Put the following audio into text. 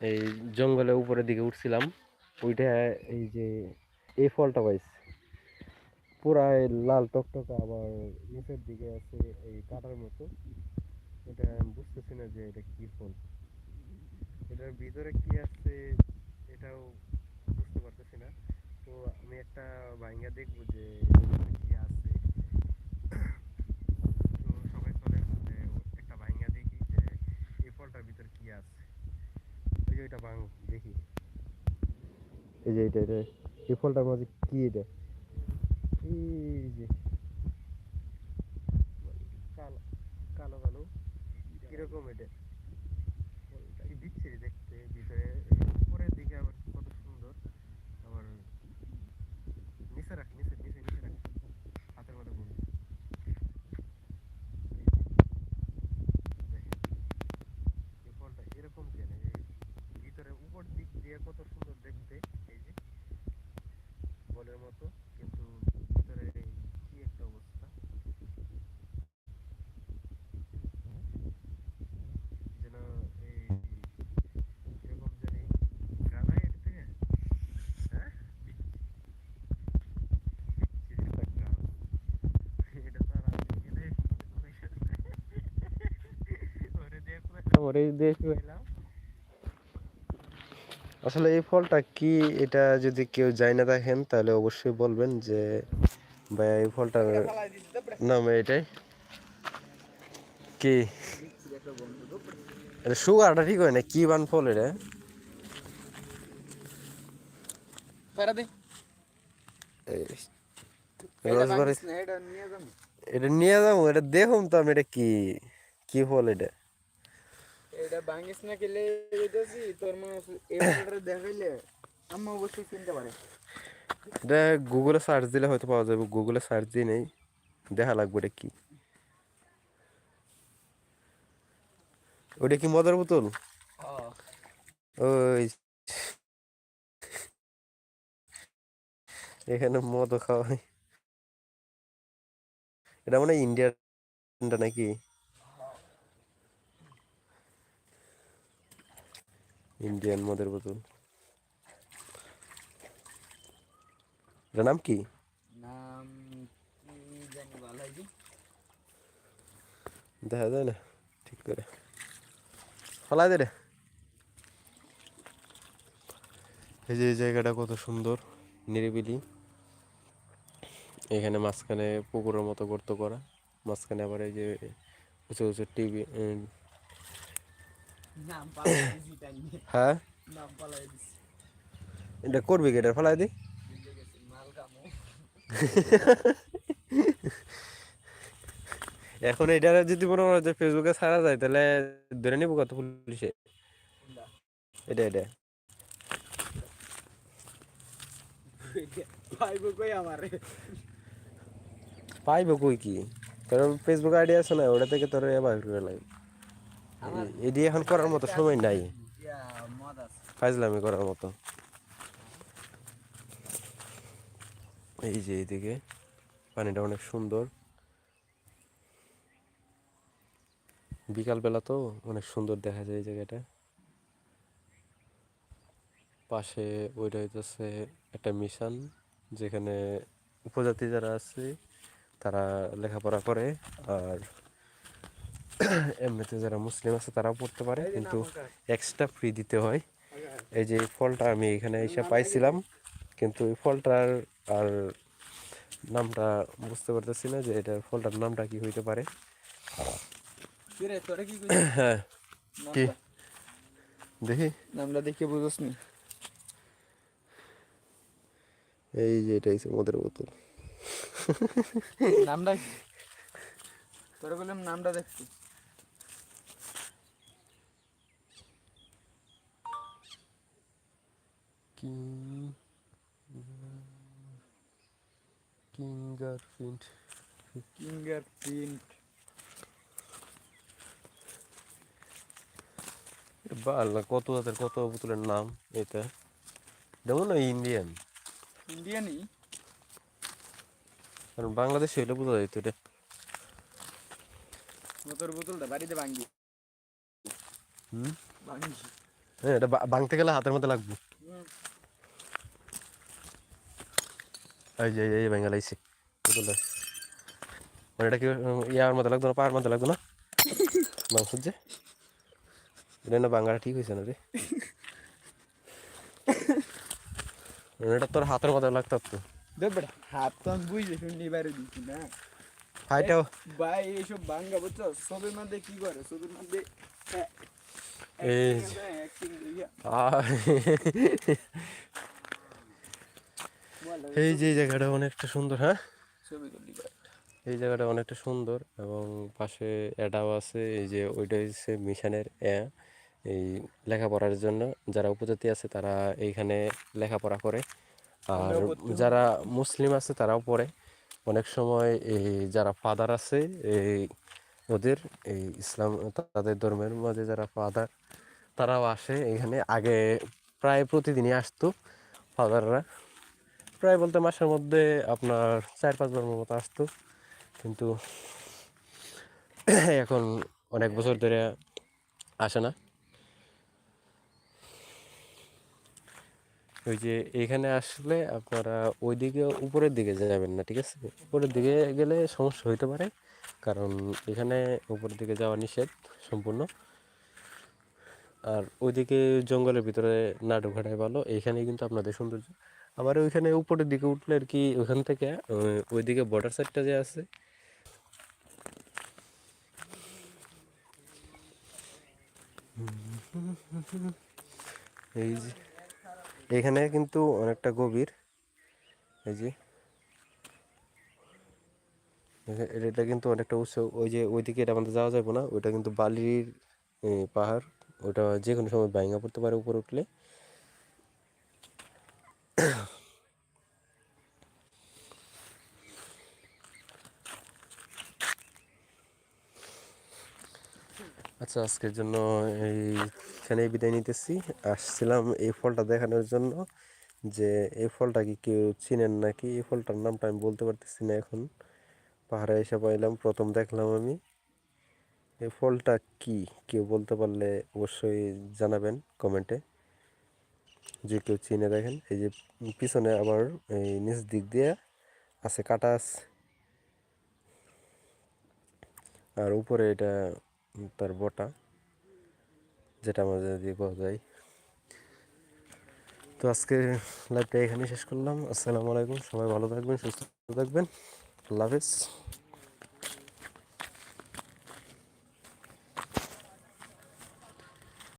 এই জঙ্গলের উপরের দিকে উঠছিলাম ওইটা এই যে এই ফলটা পাইছি। পুরাই লাল টকটকা আবার নিচের দিকে আছে এই কাটার মতো। এটা আমি বুঝতেছি না যে এটা কি ফল। এটার ভিতরে কি আছে এটাও বুঝতে পারতেছি না। তো আমি একটা ভাঙ্গা দেখব যে কি আছে তো সবাই চলে যে একটা ভাঙ্গা দেখি যে এই ফলটার ভিতরে কি আছে যে ভাঙ দেখি। এই যে এটা এটা এই ফলটার মাঝে কি এটা? এই যে। কালো কালো কালো। কীরকম এটা? বিচ্ছিরি দেখতে ভিতরে এই উপরের দিকে আবার কত সুন্দর আবার নিচে রাখ নিচে নিচে নিচে রাখ হাতের মধ্যে বলবি দেখেন এই ফলটা এরকম কেন এই ভিতরে উপর দিক দিয়ে কত সুন্দর দেখতে এই যে বলের মতো কিন্তু ভিতরে এই কি একটা অবস্থা? যেন এই কীরকম জানি গ্রানাইট থেকে হ্যাঁ? ওরে দিয়ে শুয়েলাম আসলে এই ফলটা কি? এটা যদি কেউ যায় না দেখেন তাহলে অবশ্যই বলবেন যে ভাইয়া এই ফলটার নাম এটাই। কি? সুগারটা ঠিক হয় না? কি বান ফল এটা? এটা নিয়ে যাব। এটা দেখুন তো আমি এটা কি? কি ফল এটা? এটা ভাঙিস না তোর দেখাইলে আম্মা অবশ্যই চিনতে পারে। এটা গুগলে সার্চ দিলে হয়তো পাওয়া যাবে গুগলে সার্চ দিয়ে নেই দেখা লাগবে এটা কি। ওটা কি মদের বোতল? ওই। এখানে মদ খাওয়া হয় এটা মানে ইন্ডিয়ানটা নাকি? ইন্ডিয়ান মদের বোতল। এটার নাম কি? নাম কি জানি ভালো দেখা যায় না ঠিক করে। ফলাই দে রে। এই যে এই জায়গাটা কত সুন্দর নিরিবিলি। এখানে মাঝখানে পুকুরের মতো গর্ত করা মাঝখানে আবার এই যে উঁচু উঁচু টিভি নাম পালাই দিছি তাই নিয়ে হ্যাঁ? এটা করবি এটা ফলাই দি? এখন এটা যদি মনে করো যে ফেসবুকে ছাড়া যায় তাহলে ধরে নিবো কত পুলিশে। এটা এটা। ভাইব পাইবো কই কি? কারণ ফেসবুক আইডি আছে না ওটা থেকে তোর এবার করে লাগে। এডি এখন করার মতো সময় নাই। ফাইজলামি করার মতো। এই যে এইদিকে পানিটা অনেক সুন্দর। বিকালবেলা তো অনেক সুন্দর দেখা যায় এই জায়গাটা। পাশে ওইটা হইতেছে একটা মিশন, যেখানে উপজাতি যারা আছে, তারা লেখাপড়া করে আর এমনিতে যারা মুসলিম আছে তারাও পড়তে পারে কিন্তু এক্সট্রা ফ্রি দিতে হয়। এই যে ফলটা আমি এখানে এসে পাইছিলাম কিন্তু এই ফলটার আর নামটা বুঝতে পারতেছি না যে এটার ফলটার নামটা কি হইতে পারে। হ্যাঁ কি? দেখি। নামটা দেখে বুঝছ নি এই যে এটা হচ্ছে মদের বোতল। নামটা বললাম নামটা দেখতে। কিঙ্গার প্রিন্ট ফিঙ্গার প্রিন্ট বাল কত হাতের কত বোতলের নাম এটা? যেমন না ইন্ডিয়ান ইন্ডিয়ানি কারণ বাংলাদেশে হইলে বোঝা যেত এটা। মোটর বোতলটা বাড়িতে ভাঙ্গি হুম? হ্যাঁ এটা ভাঙতে গেলে হাতের মধ্যে লাগবে হুম। এই যে এই ভেঙে লাইছে বুঝলে মানে এটা কি ইয়ার মধ্যে লাগতো না পায়ের মধ্যে লাগতো না মাংস যে এটা না বাঙ্গাটা ঠিক হয়েছে না রে এটা তোর হাতের মধ্যে লাগতো তো দেখ বেটা হাত তো আমি বুঝে শুনি বাইরে দিচ্ছি না ফাইটাও ভাই এইসব ভাঙ্গা বুঝছ ছবির মধ্যে কি করে মধ্যে এই দিয়া এই যে জায়গাটা অনেকটা সুন্দর হ্যাঁ? এই জায়গাটা অনেকটা সুন্দর এবং পাশে এটাও আছে এই যে ওইটা হচ্ছে মিশনের এ এই লেখাপড়ার জন্য। যারা উপজাতি আছে তারা এইখানে লেখাপড়া করে। আর যারা মুসলিম আছে তারাও পড়ে। অনেক সময় এই যারা ফাদার আছে এই ওদের এই ইসলাম তাদের ধর্মের মধ্যে যারা ফাদার তারাও আসে। এখানে আগে প্রায় প্রতিদিনই আসতো ফাদাররা প্রায় বলতে মাসের মধ্যে আপনার চার পাঁচবার মতো আসতো। কিন্তু এখন অনেক বছর ধরে আসে না। ওই যে এখানে আসলে আপনারা ওইদিকে উপরের দিকে যাবেন না, ঠিক আছে? উপরের দিকে গেলে সমস্যা হইতে পারে, কারণ এখানে উপরের দিকে যাওয়া নিষেধ সম্পূর্ণ। আর ওইদিকে জঙ্গলের ভিতরে না ঢোকাটাই ভালো এইখানে কিন্তু আপনাদের সৌন্দর্য। আবার ওইখানে উপরের দিকে উঠলে আর কি ওইখান থেকে ওই- ওইদিকে বর্ডার সাইডটা যে আছে। এই যে, এখানে কিন্তু অনেকটা গভীর। এই যে এটা কিন্তু অনেকটা উৎস ওই যে ওইদিকে এটা আমাদের যাওয়া যাবে না, ওইটা কিন্তু বালির পাহাড়। ওটা যে কোনো সময় ভাঙা পড়তে পারে উপরে উঠলে। আচ্ছা আজকের জন্য এইখানেই বিদায় নিতেছি। আসছিলাম এই ফলটা দেখানোর জন্য যে এই ফলটা কি কেউ চিনেন নাকি? এই ফলটার নামটা আমি বলতে পারতেছি না এখন। পাহাড়ে এসে পাইলাম প্রথম দেখলাম আমি। এই ফলটা কি? কেউ বলতে পারলে অবশ্যই জানাবেন কমেন্টে। যে কেউ চিনে দেখেন, এই যে পিছনে আবার এই নিচ দিক দিয়ে আছে কাটাস। আর উপরে এটা তার বটা, যেটা আমাদের দিয়ে পাওয়া যায়। তো আজকে লাইভটা এখানেই শেষ করলাম। আসসালামু আলাইকুম, সবাই ভালো থাকবেন, সুস্থ থাকবেন। আল্লাহ হাফেজ।